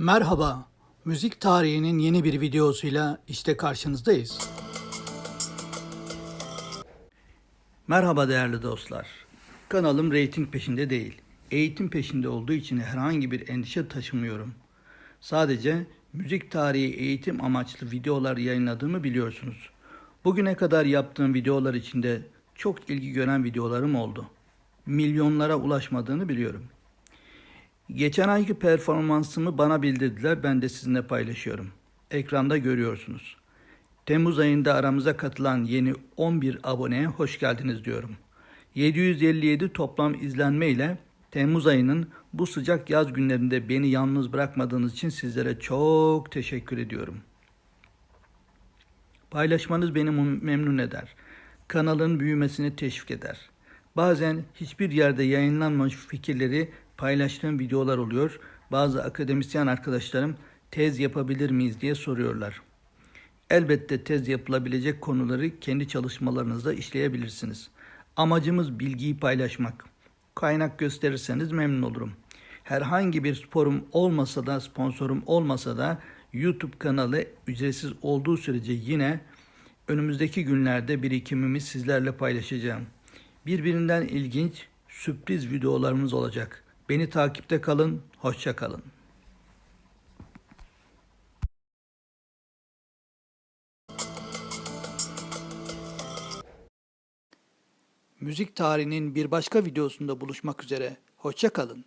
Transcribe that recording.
Merhaba, müzik tarihinin yeni bir videosuyla işte karşınızdayız. Merhaba değerli dostlar. Kanalım reyting peşinde değil. Eğitim peşinde olduğu için herhangi bir endişe taşımıyorum. Sadece müzik tarihi eğitim amaçlı videolar yayınladığımı biliyorsunuz. Bugüne kadar yaptığım videolar içinde çok ilgi gören videolarım oldu. Milyonlara ulaşmadığını biliyorum. Geçen ayki performansımı bana bildirdiler. Ben de sizinle paylaşıyorum. Ekranda görüyorsunuz. Temmuz ayında aramıza katılan yeni 11 aboneye hoş geldiniz diyorum. 757 toplam izlenme ile Temmuz ayının bu sıcak yaz günlerinde beni yalnız bırakmadığınız için sizlere çok teşekkür ediyorum. Paylaşmanız beni mem- memnun eder. Kanalın büyümesini teşvik eder. Bazen hiçbir yerde yayınlanmamış fikirleri paylaştığım videolar oluyor. Bazı akademisyen arkadaşlarım tez yapabilir miyiz diye soruyorlar. Elbette tez yapılabilecek konuları kendi çalışmalarınızda işleyebilirsiniz. Amacımız bilgiyi paylaşmak. Kaynak gösterirseniz memnun olurum. Herhangi bir sporum olmasa da, sponsorum olmasa da YouTube kanalı ücretsiz olduğu sürece yine önümüzdeki günlerde birikimimi sizlerle paylaşacağım. Birbirinden ilginç, sürpriz videolarımız olacak. Beni takipte kalın, hoşça kalın. Müzik tarihinin bir başka videosunda buluşmak üzere. Hoşça kalın.